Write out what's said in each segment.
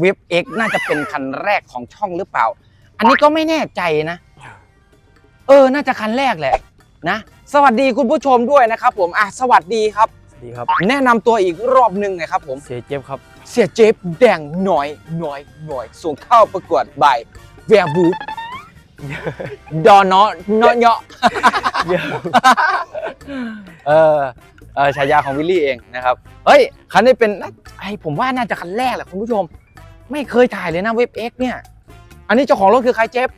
เว็บ X น่าจะเป็นคันแรกของช่องหรือเปล่า อันนี้ก็ไม่แน่ใจนะ เออ น่าจะคันแรกแหละนะ สวัสดีคุณผู้ชมด้วยนะครับ ผมอะสวัสดีครับสวัสดีครับ แนะนำตัวอีกรอบหนึ่งนะครับผม เสียเจ็บครับ เสียเจฟแดงหน่อยหน่อยหน่อย ส่งเข้าประกวดบายแวร์บูฟดอนเนาะเนาะเนาะเออเออฉายาของวิลลี่เองนะครับ เฮ้ย คันนี้เป็นน่าไอผมว่าน่าจะคันแรกแหละคุณผู้ชม ไม่เคยถ่ายเลยนะเว็บ X เนี่ย อันนี้เจ้าของรถคือใครเจฟ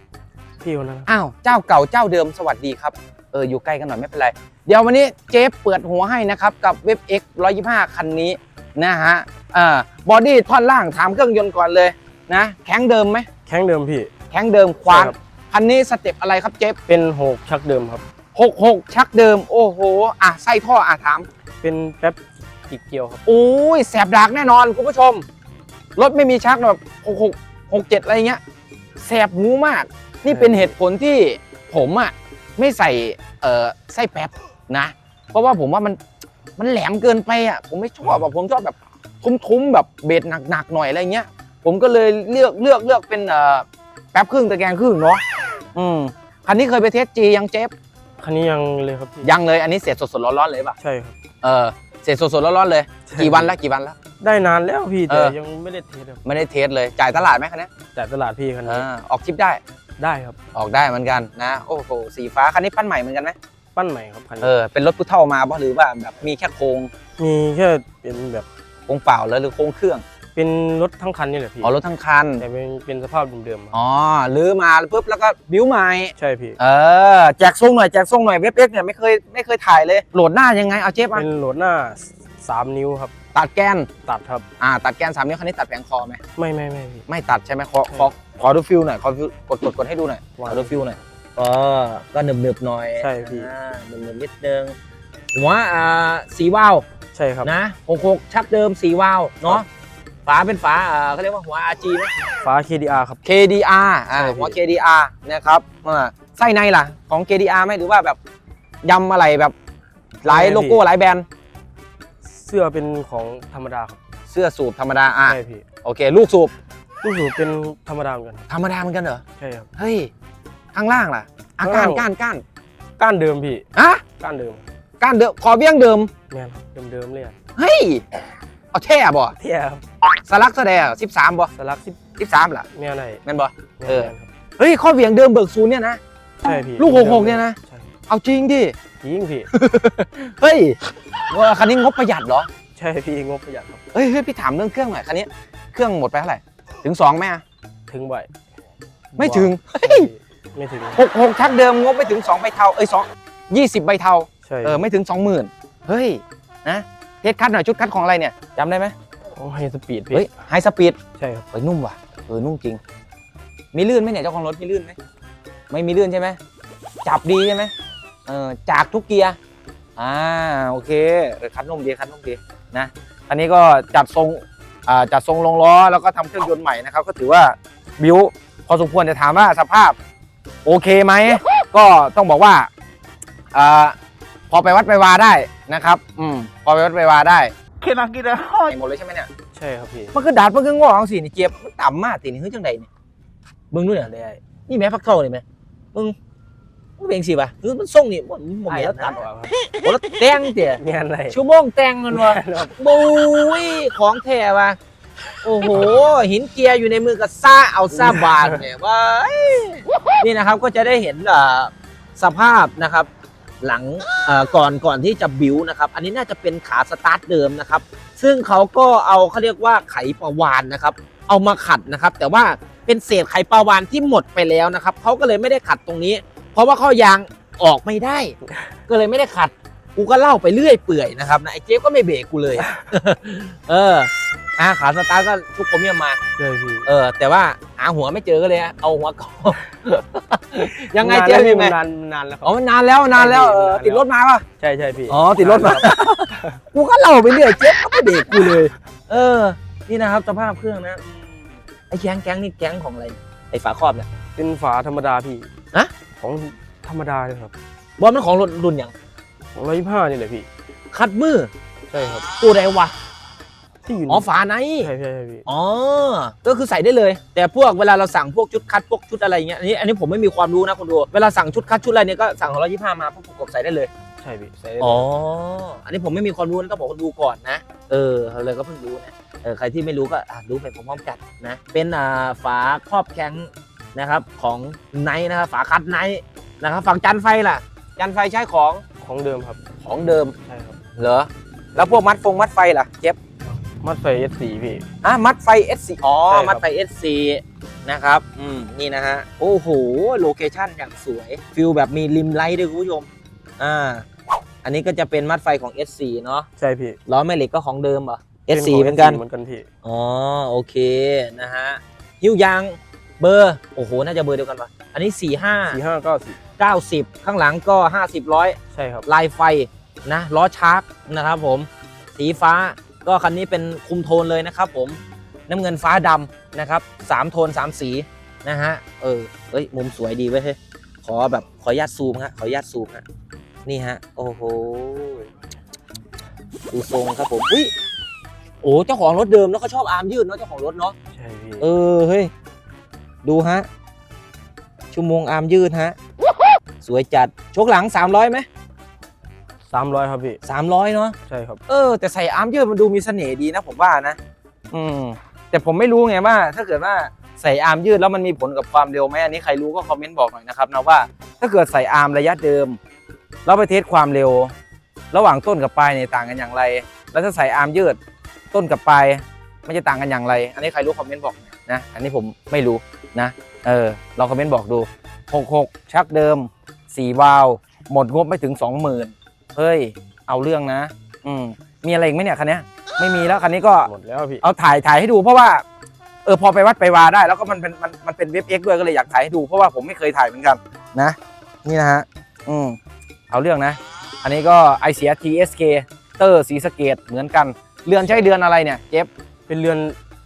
พี่คนนั้นอ้าวเจ้าเก่าเจ้าเดิมสวัสดีครับ เอออยู่ใกล้กันหน่อยไม่เป็นไร เดี๋ยววันนี้เจฟเปิดหัวให้นะครับ กับเว็บ X 125 คันนี้นะฮะอ่าบอดี้ท่อนล่างถามเครื่องยนต์ก่อนเลยนะแข็งเดิมไหมแข้งเดิมพี่ แข็งเดิมควานใช่ครับ คันนี้สเต็ปอะไรครับเจฟเป็นหกชักเดิมครับ 66 ชักเดิม โอ้โหอะไส้ท่ออะถาม เป็นแป๊บจิกเกียวครับ โอ้ยแสบดากแน่นอนคุณผู้ชม รถไม่มีชักแบบหกหกหกเจ็ดอะไรเงี้ยแสบหูมาก นี่เป็นเหตุผลที่ผมอะไม่ใส่เอ่อไส้แป๊บนะ เพราะว่าผมว่ามันมันแหลมเกินไปอะผมไม่ชอบแบบผมชอบแบบทุ้มๆแบบเบสหนักๆหน่อยอะไรเงี้ย ผมก็เลยเลือกเลือกเลือกเป็นเอ่อแป๊บครึ่งตะแกรงครึ่งเนาะอืมคันนี้เคยไปเทสจียังเจฟคันนี้ยังเลยครับพี่ยังเลยอันนี้เสร็จสดๆร้อนๆเลยป่ะใช่ครับเออเสร็จสดๆร้อนๆเลยใช่กี่วันละกี่วันละ ได้นานแล้วพี่เอแต่อยังไม่ได้เทสครับไม่ได้เทสเลยจ่ายตลาดไหมคันนี้แต่ตลาดพี่คันนี้อ่าออกคลิปได้ได้ครับ ออกได้เหมือนกันนะโอ้โหสีฟ้าคันนี้ปั้นใหม่เหมือนกันไหมปั้นใหม่ครับคันเอนี้อเป็นรถผู้เท่ามาป่ะหรือว่าแบบมีแค่โครงมีแค่เป็นแบบโครงเปล่าแล้วหรือโครงเครื่องเป็นรถทั้งคันนี่แหละพี่อ๋อรถทั้งคันแต่เป็นเป็นสภาพเดิมๆครับอ๋อรื้อมาปุ๊บแล้วก็บิ้วใหม่ ใช่พี่ เออแจกทรงหน่อยแจกทรงหน่อยเว็บเอ็กเนี่ยไม่เคยไม่เคยถ่ายเลยโหลดหน้ายังไงเอาเจฟมาเป็นโหลดหน้า สามนิ้วครับ ตัดแกนตัดครับ อ่า ตัดแกนสามนิ้วคันนี้ตัดแผงคอไหมไม่ไม่ไม่พี่ ไม่ตัดใช่ไหมขอขอขอดูฟิลหน่อยขอฟิลกดกดกดให้ดูหน่อยขวางอดูฟิลหน่อยเออก็หนึบหนึบๆหน่อยใช่พี่อ่าหนึบหนึบๆนิดนึงหัวอ่าสีวาล์วใช่ครับนะหกหกชักเดิมสีวาล์วเนาะฝาเป็นฝาอ่าเขาเรียกว่าหัว RG ไหมฟ้า KDR ครับ KDR อ่าใช่พี่หัว KDR นะครับอ่าไส้ในล่ะของ KDR ไหมหรือว่าแบบยำอะไรแบบหลายโลโก้หลายแบรนด์ เสื้อเป็นของธรรมดาครับเสื้อสูบธรรมดาอะใช่พี่โอเค ลูกสูบลูกสูบเป็นธรรมดาเหมือนกันครับธรรมดาเหมือนกันเหรอใช่ครับ เฮ้ยข้างล่างล่ะอาข้างก้าล่านงก้านก้านก้านเดิมพี่อะก้านเดิมก้านเดิมขอเบี้ยงเดิมแม่นเดิมๆเลยอะเฮ้ยเอาแท่บ่เที่ยครับสลักแสดงสิบสามบ่สลักสิบสิบสามล่ะแนวไหนแม่นบ่ แนวเออไหนครับเฮ้ยข้อเบี่ยงเดิมเบิกศูนย์เนี่ยนะ ใช่พี่ลูกหกๆเนี่ยนะ ใช่เอาจริงดิ จริงพี่ เฮ้ย ว่าคันนี้งบประหยัดเหรอใช่พี่งบประหยัดครับ เฮ้ยเฮ้ยพี่ถามเรื่องเครื่องหน่อยคันนี้เครื่องหมดไปเท่าไหร่ถึงสองไหมอะถึงบ่อยไม่ถึงใช่พี่ไม่ถึงหกหกชักเดิมงบไม่ถึงสองใบเทาเอ้ยสองยี่สิบใบเทาใช่เออไม่ถึงสองหมื่นเฮ้ยนะเทสคัดหน่อยชุดคัดของอะไรเนี่ยจำได้ไหมโอ้ให้สปีดพี่เฮ้ยไฮสปีดใช่ครับเฮ้ยนุ่มว่ะเออนุ่มจริง มีลื่นไหมเนี่ยเจ้าของรถมีลื่นไหมไม่มีลื่นใช่ไหมจับดีใช่ไหมเออจากทุกเกียร์ อ่าโอเคเออคัดนุ่มดีคัดนุ่มดีนะอันนี้ก็จัดทรงอ่าจัดทรงลงล้อแล้วก็ทำเครื่องยนต์ใหม่นะครับ ก็ถือว่าบิวพอสมควรจะถามว่าสภาพโอเคไหมก็ต้องบอกว่าอ่าพอไปวัดไปวาได้นะครับ อืมพอไปวัดไปวาได้เคนกินได้หมดเลยใช่ไหมเนี่ยใช่ครับพี่มันคือดาดมันคืองอของสีนี่เจี๊ยบมันต่ำมากตีนี่เฮ้ยจังใดเนี่ยมึงดูเนี่ยเลยนี่แม่พักเท่านี่ไหมมึง มึงเป็นสิป่ะคือมันส่งนี่มันมันไอ้เหม็นแล้วตัตัดดออกครับโอ้แล้วแต่งเตี๋ยแม่นไรชั่วโมงแต่งมันวะบุยของแท้ว่ะโอ้โห หินเกียร์อยู่ในมือกับซ่าเอาซ่าบานเนี่ยว่านี่นะครับก็จะได้เห็นเอ่อสภาพนะครับ หลังเอ่อก่อนก่อนที่จะบิวนะครับ อันนี้น่าจะเป็นขาสตาร์ทเดิมนะครับ ซึ่งเขาก็เอาเขาเรียกว่าไขปลาวานนะครับ เอามาขัดนะครับ แต่ว่าเป็นเศษไขปลาวานที่หมดไปแล้วนะครับเขาก็เลยไม่ได้ขัดตรงนี้เพ ราะว่าข้อยางออกไม่ได้ ก็เลยไม่ได้ขัด กูก็เล่าไปเรื่อยเปื่อยนะครับนะไอ้เจ๊ก็ไม่เบรกกูเลยเอออ่าขาสตาร์ทก็ทุกผมเนี่ยมา ใช่พี่เออ แต่ว่าหาหัวไม่เจอก็เลยเอาหัวเก่า ยังไงนานเจ๊แล้วยังไงนานนานแล้วคอ๋รัอบมันนานแล้วนานแล้วเออนานแล้วติดรถมาป่ะ ใช่ใช่พี่อ๋อติดรถมา กูก็เล่าไปเรื่อยเจ๊ก็ไม่เบรกกูเลย เออ นี่นะครับสภาพเครื่องนะอืมไอ้แก๊งแก๊งนี่แก๊งของอะไรไอ้ฝาครอบเนี่ย เป็นฝาธรรมดาพี่ฮะ ของธรรมดาเลยครับบอลมันของรุ่นรุ่นอย่างของร้อยยี่ห้านี่แหละพี่ คัดมือใช่ครับตัวใดวะที่อยู่อ๋อฝาในใช่ใช่ใช่พี่อ๋อก็คือใส่ได้เลย แต่พวกเวลาเราสั่งพวกชุดคัดพวกชุดอะไรเงี้ยอันนี้อันนี้ผมไม่มีความรู้นะคุณดูเวลาสั่งชุดคัดชุดอะไรเนี่ยก็สั่งของร้อยยี่ห้ามาพวกประกบใส่ได้เลยใช่พี่ใส่ได้อ๋ออันนี้ผมไม่มีความรู้นะต้องบอกคนดูก่อนนะ เออเราเลยก็เพิ่งรู้นะเออใครที่ไม่รู้ก็อะรู้ไปพร้อมๆกันนะเป็นอ่าฝาครอบแข้ง นะครับของไนท์นะครับฝาคัดไนท์นะครับฝั่งจันไฟล่ะ จันไฟใช้ของของเดิมครับ ของเดิมใช่ครับ เหรอ แล้วพวกมัดฟงมัดไฟล่ะเจ็บมัดไฟ S4 พี่ อะมัดไฟ S4 อ๋อ ใช่ครับ มัดไฟ S4 นะครับ อืม นี่นะฮะ โอ้โห โลเคชั่นอย่างสวยฟิลแบบมีริมไลท์ด้วยคุณผู้ชม อ่า อันนี้ก็จะเป็นมัดไฟของ S4 เนาะใช่พี่ล้อแม่เหล็กก็ของเดิมเหรอ ป็ S4 ขงเหมือนกัน เหมือนกันพี่ อ๋อ โอเค นะฮะ หิ้วยาง เบอร์โอ้โหน่าจะเบอร์เดียวกันปะอันนี้45สี่ห้าเก้าสี่90 ข้างหลังก็ 50ร้อย ใช่ครับ ลายไฟนะล้อชาร์ปนะครับผม สีฟ้าก็คันนี้เป็นคุมโทนเลยนะครับผมน้ำเงินฟ้าดำนะครับสามโทนสามสีนะฮะเออเอ้ยมุมสวยดีเว้ยเฮ้ยขอแบบขออนุญาตซูมฮะขออนุญาตซูมฮะนี่ฮะโอ้โหดูทรงครับผมอุ้ยโอ้เจ้าของรถเดิมแล้วเขาชอบอาร์มยืดเนาะเจ้าของรถเนาะ ใช่พี่เออเฮ้ย ดูฮะ ชั่วโมงอาร์มยืดฮะ สวยจัด ชกหลัง 300ไหมสามร้อยครับพี่300เนาะ ใช่ครับ เออ แต่ใส่อาร์มยืดมันดูมีเสน่ห์ดีนะผมว่านะ อืม แต่ผมไม่รู้ไงว่า ถ้าเกิดว่าใส่อาร์มยืดแล้วมันมีผลกับความเร็วไหมอันนี้ใครรู้ก็คอมเมนต์บอกหน่อยนะครับนะว่าถ้าเกิดใส่อาร์มระยะเดิม แล้วไปเทสความเร็ว ระหว่างต้นกับปลายเนี่ยต่างกันอย่างไร แล้วถ้าใส่อาร์มยืด ต้นกับปลายมันจะต่างกันอย่างไร อันนี้ใครรู้คอมเมนต์บอกหน่อย นะ อันนี้ผมไม่รู้นะ เออเราคอมเมนต์บอกดู 66 ชักเดิม 4 วาล์วหมดงบไม่ถึง 20,000 เฮ้ย เอาเรื่องนะ อืมมีอะไรอีกไหมเนี่ยคันเนี้ยไม่มีแล้วคันนี้ก็หมดแล้วพี่เอาถ่ายถ่ายให้ดูเพราะว่าเออพอไปวัดไปวาได้ แล้วก็มันเป็นมันมันเป็นเว็บเอ็กด้วยก็เลยอยากถ่ายให้ดูเพราะว่าผมไม่เคยถ่ายเหมือนกันนะ นี่นะฮะอืมเอาเรื่องนะ อันนี้ก็ไอเสีย TSK เตอร์สีสะเกตเหมือนกัน เรือนใช้เดือนอะไรเนี่ยเจฟเป็นเรือน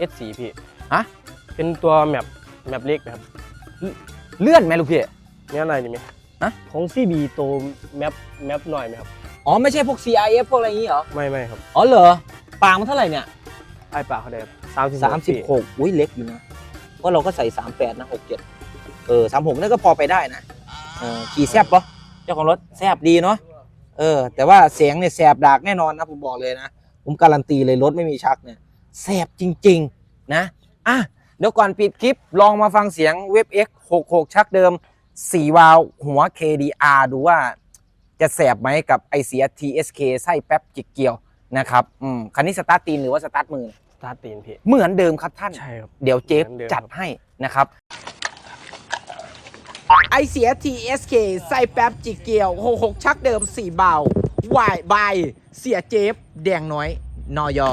S4 พี่ฮะ เป็นตัวแมปแมปเล็กนะครับเลื่อนไหมลูกพี่นี่อะไรนี่ไหมฮะ ของ CB ตัวแมปแมปหน่อยไหมครับ อ๋อไม่ใช่พวก CIF พวกอะไรอย่างงี้เหรอ ไม่ไม่ครับอ๋อเหรอ ปางมันเท่าไหร่เนี่ย ไอ้ปากเขาได้สามสิบสามสิบหกอุ้ยเล็กอยู่นะก็เราก็ใส่สามแปดนะหกเจ็ดเออสามหกนั่นก็พอไปได้นะเออขี่แซบปะเจ้าของรถแซบดีเนาะ เออ แต่ว่าเสียงเนี่ยแสบดากแน่นอนนะ ผมบอกเลยนะ ผมการันตีเลยรถไม่มีชักเนี่ยแสบจริง ๆ นะ อะ เดี๋ยวก่อนปิดคลิปลองมาฟังเสียงเว็บ X 66 ชักเดิม 4 วาล์วหัว KDR ดูว่าจะแสบไหมกับไอเสีย TSK ไส้แป๊บจิกเกียวนะครับอืมคันนี้สตาร์ทตีนหรือว่าสตาร์ทมือสตาร์ทตีนพี่ เหมือนเดิมครับท่าน ใช่ครับ เดี๋ยวเจฟเหมือนเดิม จัดให้นะครับ ไอเสีย TSK ใส่แป๊บจิกเกียว 66 ชักเดิม 4 เบาวายบายเสียเจฟแดงน้อย นอยอ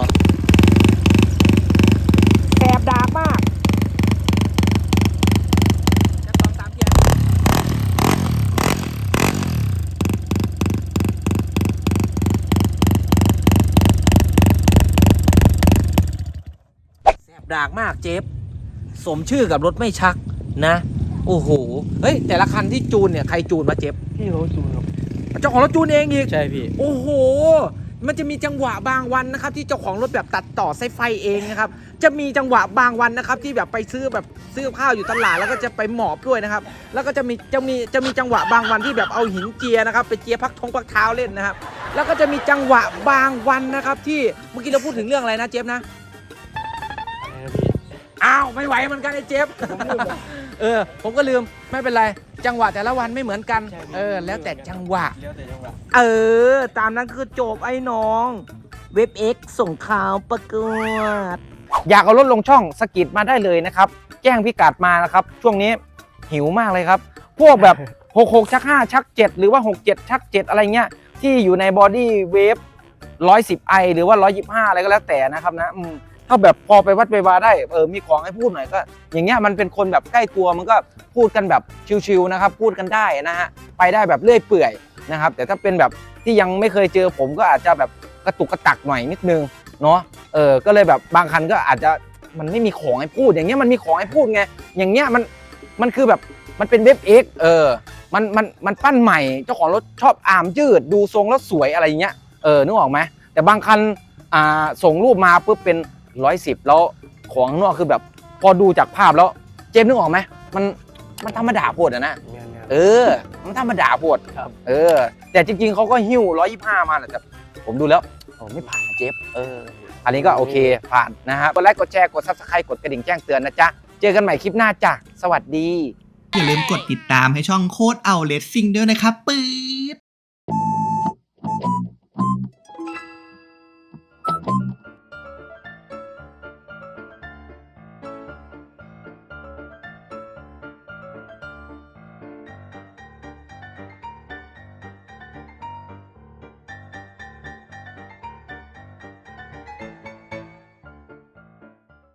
ดากมากเจฟสมชื่อกับรถไม่ชักนะ โอ้โหเฮ้ยแต่ละคันที่จูนเนี่ยใครจูนมาเจฟพี่เขาจูนครับเจ้าของรถจูนเองอีกใช่พี่ โอ้โห มันจะมีจังหวะบางวันนะครับ ที่เจ้าของรถแบบตัดต่อสายไฟเองนะครับ จะมีจังหวะบางวันนะครับ ที่แบบไปซื้อแบบซื้อข้าวอยู่ตลาดแล้วก็จะไปหมอบด้วยนะครับ แล้วก็จะมีจะมีจะมีจังหวะบางวันที่แบบเอาหินเจียนะครับไปเจียพักทงพักเท้าเล่นนะครับ แล้วก็จะมีจังหวะบางวันนะครับ ที่เมื่อกี้เราพูดถึงเรื่องอะไรนะเจฟนะใช่ครับพี่ อ้าวไม่ไหวเหมือนกันไอ้เจฟเออ ผมก็ลืมไม่เป็นไร จังหวะแต่ละวันไม่เหมือนกัน เออ แล้วแต่จังหวะแล้วแต่จังหวะเออ ตามนั้นคือจบไอ้น้อง เว็บ X ส่งข่าวประกวดอยากเอารถลงช่องสกิดมาได้เลยนะครับ แจ้งพิกัดมานะครับ ช่วงนี้หิวมากเลยครับ พวกแบบ66ชัก5ชัก7 หรือว่า 67ชัก7 อะไรเงี้ย ที่อยู่ในบอดี้เวฟ110 i หรือว่า 125 อะไรก็แล้วแต่นะครับนะ อืมถ้าแบบพอไปวัดไปวาได้เออมีของให้พูดหน่อยก็ อย่างเงี้ยมันเป็นคนแบบใกล้ตัวมันก็พูดกันแบบชิวๆนะครับ พูดกันได้นะฮะไปได้แบบเลื่อยเปื่อยนะครับ แต่ถ้าเป็นแบบที่ยังไม่เคยเจอผมก็อาจจะแบบกระตุกกระตักหน่อยนิดนึงเนาะเออก็เลยแบบบางคันก็อาจจะมันไม่มีของให้พูด อย่างเงี้ยมันมีของให้พูดไงอย่างเงี้ยมันมันคือแบบมันเป็นเว็บเอ็กเออมันมันมันปั้นใหม่เจ้าของรถชอบอามยืด ดูทรงแล้วสวยอะไรเงี้ยเออนึกออกไหมแต่บางคันอ่าส่งรูปมาปุ๊บเป็น ร้อยสิบแล้วของข้างนอกคือแบบ พอดูจากภาพแล้ว เจมส์นึกออกไหมมันมันธรรมดาโพดอะนะแม่นๆเออ มันธรรมดาโพดครับ เออ แต่จริงๆเขาก็หิ้วร้อยยี่ห้ามาแหละแต่ผมดูแล้วโอ้ไม่ผ่านนะเจฟเออ อันนี้ก็โอเคผ่านนะฮะกดไลค์กดแชร์กดซับสไครต์กดกระดิ่งแจ้งเตือนนะจ๊ะ เจอกันใหม่คลิปหน้าจ้ะสวัสดี อย่าลืมกดติดตามให้ช่องโคตรเอาเลสซิ่งด้วยนะครับปื๊ด